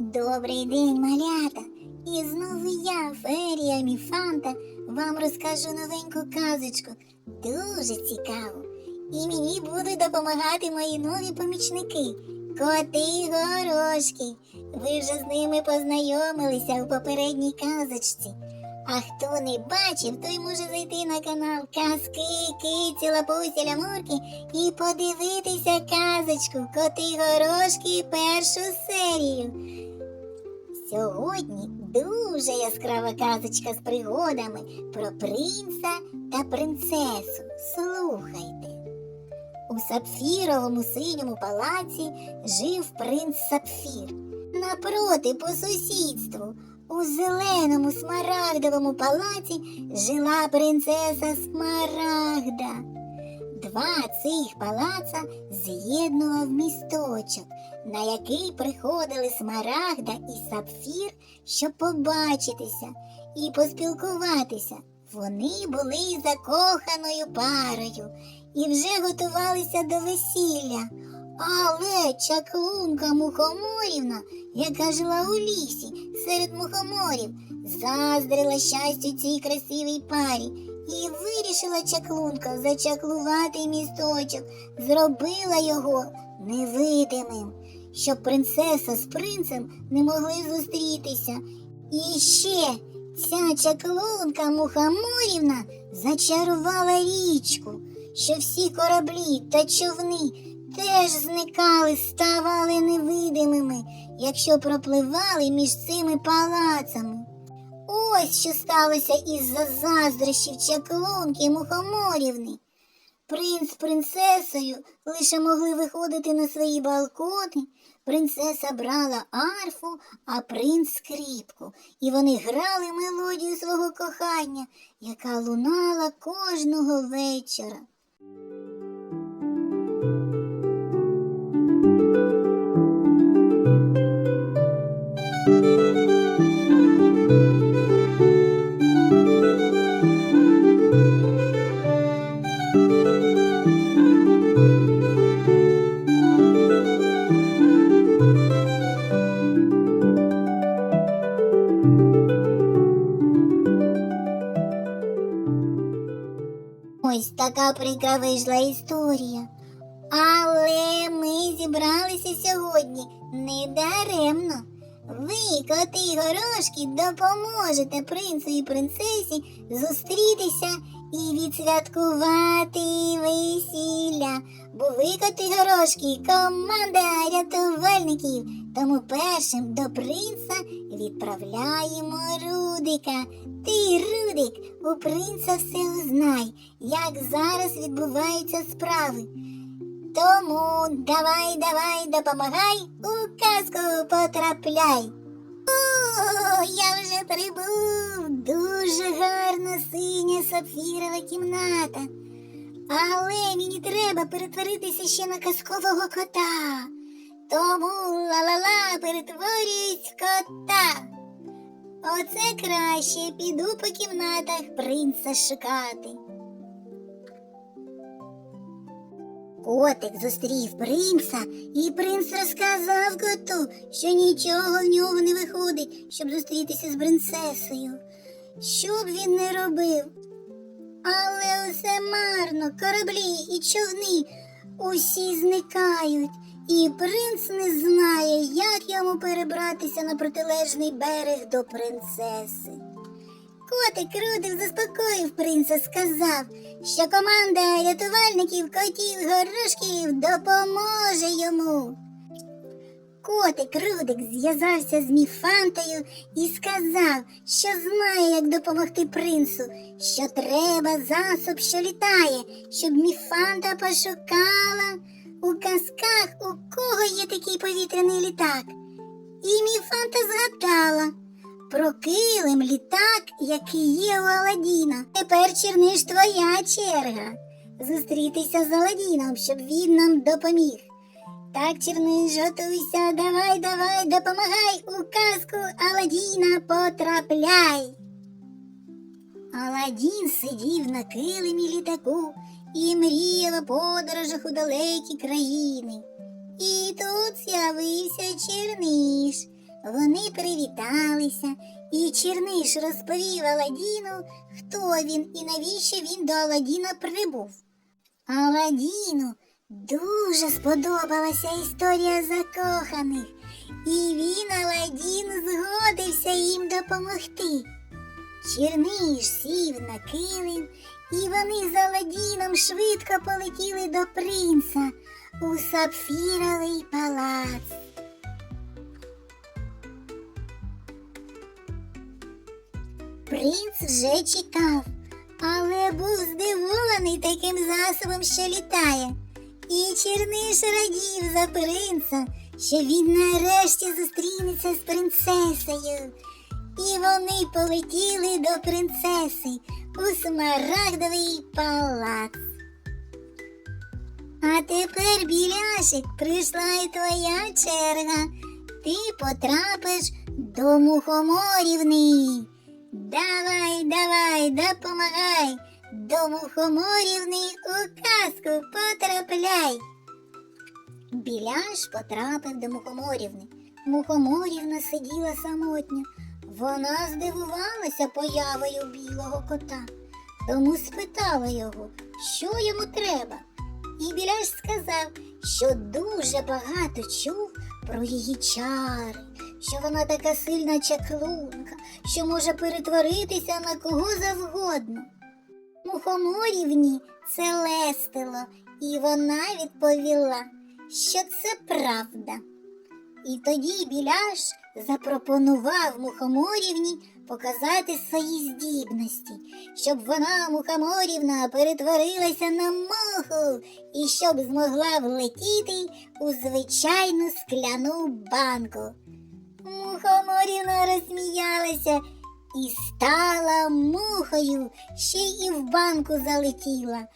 Добрий день, малята! І знову я, Ферія Міфанта, вам розкажу новеньку казочку. Дуже цікаву. І мені будуть допомагати мої нові помічники. Коти горошки. Ви вже з ними познайомилися у попередній казочці. А хто не бачив, той може зайти на канал Казки, Киці, Лапусі, Лямурки і подивитися казочку Коти горошки першу серію. Сьогодні дуже яскрава казочка з пригодами про принца та принцесу. Слухайте. У сапфіровому синьому палаці жив принц Сапфір. Напроти, по сусідству, у зеленому смарагдовому палаці жила принцеса Смарагда. Два цих палаца з'єднував місточок, на який приходили Смарагда і Сапфір, щоб побачитися і поспілкуватися. Вони були закоханою парою і вже готувалися до весілля. Але чаклунка мухоморівна, яка жила у лісі серед мухоморів, заздрила щастю цій красивій парі і вирішила чаклунка зачаклувати місточок, зробила його невидимим, щоб принцеса з принцем не могли зустрітися. І ще ця чаклунка мухоморівна зачарувала річку, що всі кораблі та човни теж зникали, ставали невидимими, якщо пропливали між цими палацами. Ось що сталося із-за заздрощів чаклунки мухоморівни. Принц з принцесою лише могли виходити на свої балкони. Принцеса брала арфу, а принц скрипку, і вони грали мелодію свого кохання, яка лунала кожного вечора. Прикра вийшла історія. Але ми зібралися сьогодні не даремно. Ви, коти й горошки, допоможете принцу і принцесі зустрітися і відсвяткувати весілля. Бо ви, коти горошки, команда рятувальників. Тому першим до принца відправляємо Рудика. Ти, Рудик, у принца все узнай, як зараз відбуваються справи. Тому давай, давай, допомагай, у казку потрапляй. О, я вже прибув. Дуже гарна синя сапфірова кімната. Але мені треба перетворитися ще на казкового кота. Тому ла-ла-ла перетворююсь в кота. Оце краще піду по кімнатах принца шукати. Котик зустрів принца, і принц розказав коту, що нічого в нього не виходить, щоб зустрітися з принцесою. Що б він не робив? Але усе марно, кораблі і човни усі зникають, і принц не знає, як йому перебратися на протилежний берег до принцеси. Котик Рудик заспокоїв принца, сказав, що команда рятувальників котів горошків допоможе йому. Котик Рудик зв'язався з Міфантою і сказав, що знає, як допомогти принцу, що треба засоб, що літає, щоб Міфанта пошукала у казках, у кого є такий повітряний літак. І Міфанта згадала про килим літак, який є у Аладдіна. Тепер черниш твоя черга. Зустрітися з Аладдіном, щоб він нам допоміг. Так, черниш, готуйся, давай, давай, допомагай у казку Аладдіна потрапляй. Аладдін сидів на килимі літаку і мріяв о подорожах у далекі країни. І тут з'явився черниш. Вони привіталися, і Черниш розповів Аладдіну, хто він і навіщо він до Аладдіна прибув. Аладдіну дуже сподобалася історія закоханих, і він Аладдін згодився їм допомогти. Черниш сів на килим, і вони з Аладдіном швидко полетіли до принца у сапфіровий палац. Принц вже чекав, але був здивований таким засобом, що літає. І Черниш радів за принца, що він нарешті зустрінеться з принцесою. І вони полетіли до принцеси у смарагдовий палац. А тепер, біляшик, прийшла і твоя черга. Ти потрапиш до мухоморівни. Давай, давай, допомагай. До мухоморівни у казку потрапляй. Біляш потрапив до мухоморівни. Мухоморівна сиділа самотня. Вона здивувалася появою білого кота, тому спитала його, що йому треба. І Біляш сказав, що дуже багато чув про її чари, що вона така сильна чаклунка, що може перетворитися на кого завгодно. Мухоморівні це лестило, і вона відповіла, що це правда. І тоді Біляш запропонував мухоморівні показати свої здібності, щоб вона, мухоморівна, перетворилася на муху і щоб змогла влетіти у звичайну скляну банку. Мухоморівна розсміялася і стала мухою, ще й в банку залетіла.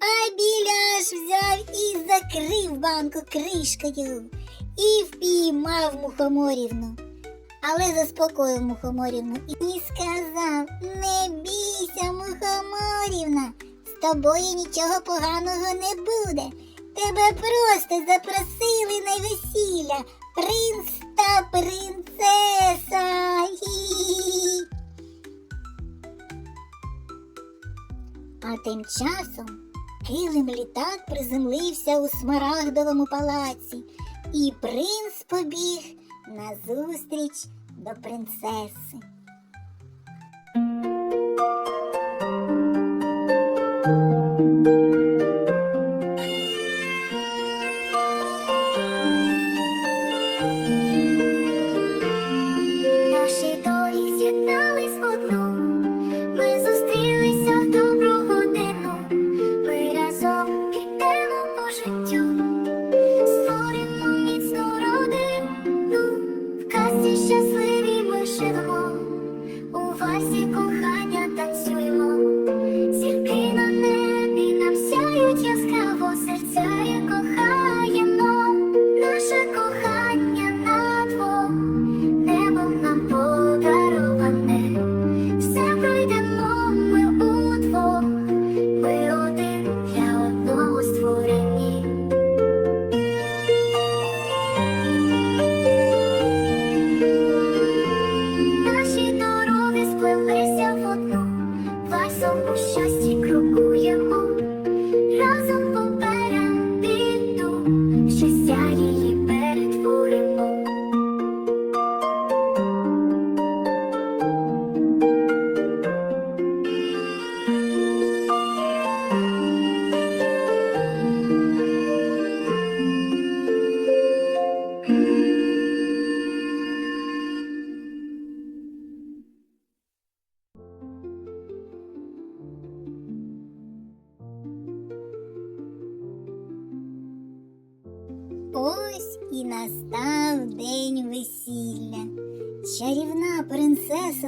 А біляш взяв і закрив банку кришкою і впіймав мухоморівну. Але заспокоїв мухоморівну і сказав Не бійся, мухоморівна, з тобою нічого поганого не буде. Тебе просто запросили на весілля принц та принцеса. А тим часом килим літак приземлився у смарагдовому палаці, і принц побіг назустріч до принцеси.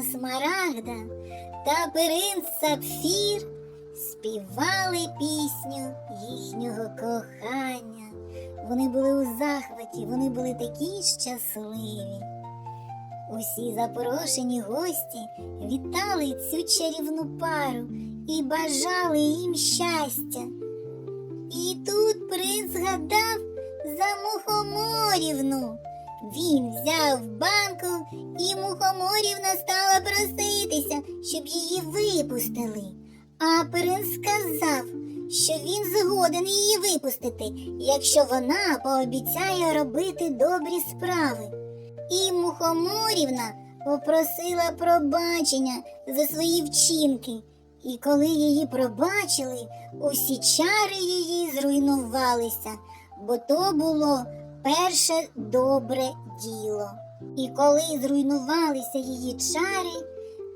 Принцеса Смарагда та принц Сапфір співали пісню їхнього кохання. Вони були у захваті, вони були такі щасливі. Усі запрошені гості вітали цю чарівну пару і бажали їм щастя. І тут принц згадав за мухоморівну. Він взяв банку, і мухоморівна стала проситися, щоб її випустили. А принц сказав, що він згоден її випустити, якщо вона пообіцяє робити добрі справи. І мухоморівна попросила пробачення за свої вчинки. І коли її пробачили, усі чари її зруйнувалися, бо то було перше добре діло. І коли зруйнувалися її чари,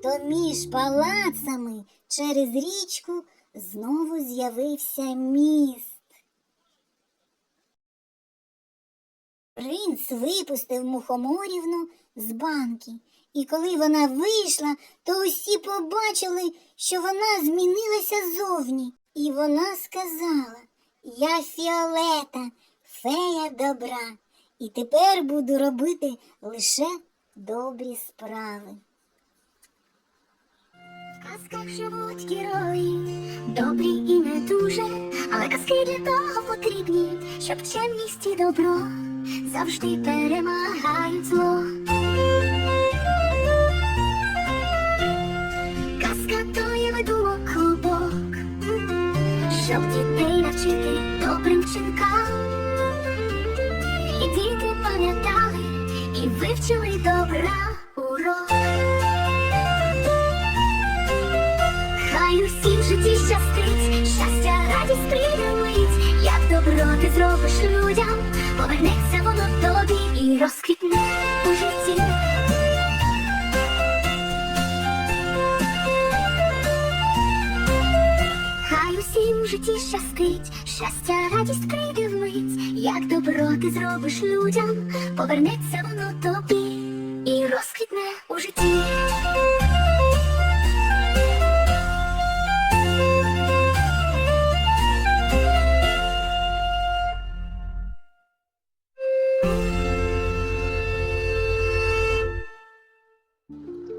то між палацами через річку знову з'явився міст. Принц випустив мухоморівну з банки, і коли вона вийшла, то усі побачили, що вона змінилася зовні. І вона сказала: Я Фіолета, фея добра, і тепер буду робити лише добрі справи. В казках живуть герої, добрі і не дуже, але казки для того потрібні, щоб чемність і добро завжди перемагають зло. Казка то є видумок клубок, щоб дітей навчити добрим вчинкам. Вивчили добра урок. Хай усім в житті щастить, щастя, радість прилюбить. як добро ти зробиш людям, усім щастить, щастя, радість прийде вмить, як добро ти зробиш людям, повернеться воно тобі і розквітне у житті.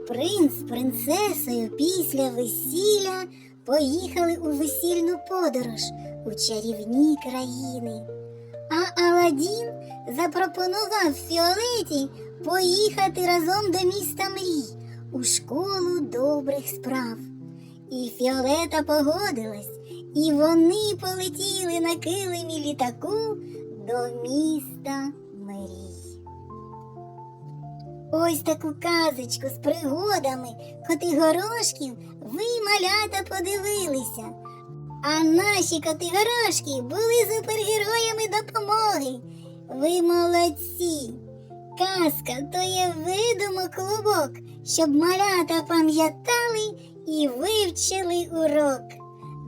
Принц принцесою після весілля поїхали у весільну подорож у чарівні країни. А Аладдін запропонував Фіолеті поїхати разом до міста мрій у школу добрих справ. І Фіолета погодилась, і вони полетіли на килимі літаку до міста мрій. Ось таку казочку з пригодами Котигорошків ви, малята, подивилися. А наші котигорошки були супергероями допомоги. Ви молодці. Казка то є видумок клубок, щоб малята пам'ятали і вивчили урок.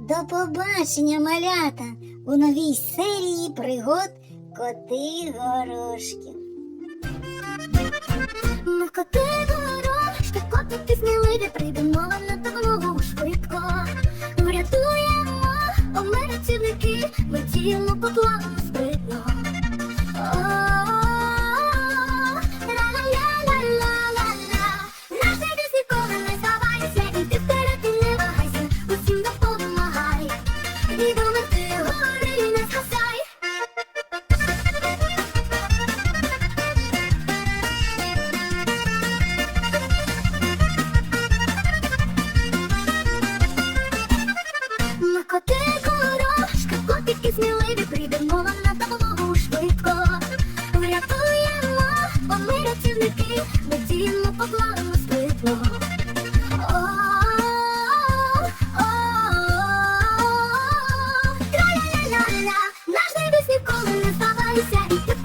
До побачення, малята, у новій серії пригод коти горошків. Ми коти дорожки, котики сміливі, прийдемо на допомогу швидко. Врятуємо, о, ми ми по не здавайся,